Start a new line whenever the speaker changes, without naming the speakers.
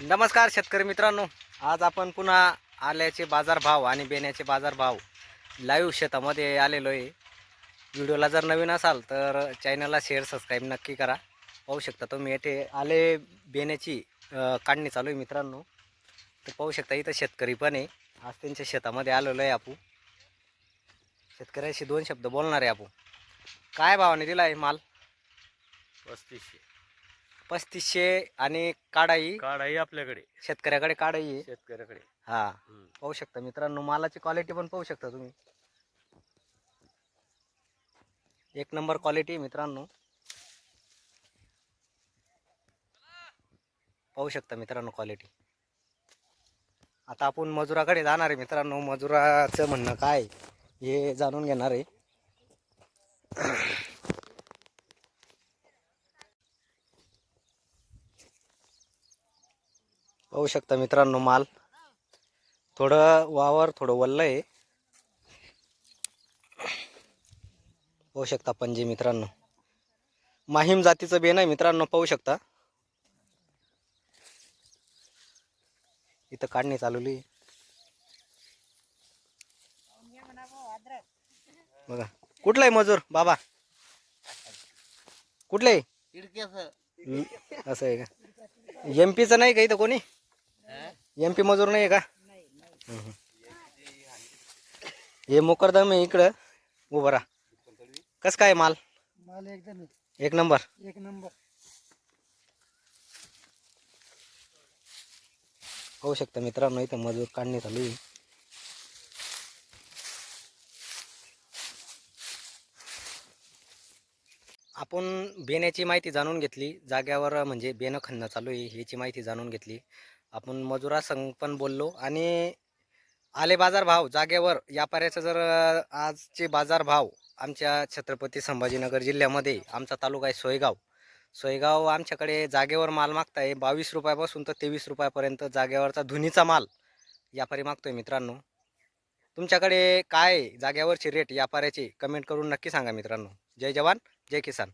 नमस्कार शेतकरी मित्रांनो. आज आपण पुन्हा आल्याचे बाजारभाव आणि बेण्याचे बाजारभाव लाईव्ह शेतामध्ये आलेलो आहे. व्हिडिओला जर नवीन असाल तर चॅनलला शेअर सबस्क्राईब नक्की करा. पाहू शकता तुम्ही येथे आले बेण्याची काढणी चालू आहे मित्रांनो. तर पाहू शकता इथं शेतकरी पण आहे. आज त्यांच्या शेतामध्ये आलेलो आहे आपू शेतकऱ्याशी दोन शब्द बोलणार आहे आपू काय भावाने दिला आहे माल?
पस्तीसशे.
पस्तीसशे आणि काढाई
आहे आपल्याकडे.
शेतकऱ्याकडे काढाई आहे.
शेतकऱ्याकडे.
हा.
हम्म.
पाहू शकता मित्रांनो मालाची क्वालिटी पण पाहू शकता तुम्ही. एक नंबर क्वालिटी मित्रांनो. पाहू शकता मित्रांनो क्वालिटी आता आपण मजुराकडे जाणार आहे मित्रांनो. मजुराचं म्हणणं काय हे जाणून घेणार आहे. पाहू शकता मित्रांनो माल. थोडं वावर थोडं वल्ल आहे. पाहू शकता पंजे मित्रांनो. माहीम जातीचं बेन आहे मित्रांनो पाहू शकता. इथं काढणी चालवली. बघा. कुठला आहे मजूर? बाबा. कुठलं आहे? असं आहे का? एम पीचं नाही का इथं कोणी? एम पी मजूर नाही आहे का. हे मोकरदम आहे इकडं. उभं राहा. कसं काय माल?
माल एकदम
एक नंबर.
एक नंबर.
होऊ शकतं मित्रांनो इथं मजूर काढणी चालू आहे आपण बेण्याची माहिती जाणून घेतली. जाग्यावर म्हणजे बेणं खणणं चालू आहे याची माहिती जाणून घेतली. आपण मजुरासंग पण बोललो. आणि आले बाजार भाव जागेवर. व्यापाऱ्याचा जर आजचे बाजार भाव आमच्या छत्रपती संभाजीनगर जिल्ह्यामध्ये आमचा तालुका आहे सोयगाव. सोयगाव आमच्याकडे जागेवर माल मागताय. बावीस रुपयापासून तर तेवीस रुपयापर्यंत जागेवरचा धुनीचा माल व्यापारी मागतोय मित्रांनो. तुमच्याकडे काय आहे जागेवरचे रेट व्यापाऱ्याचे कमेंट करून नक्की सांगा मित्रांनो. जय जवान जय किसान.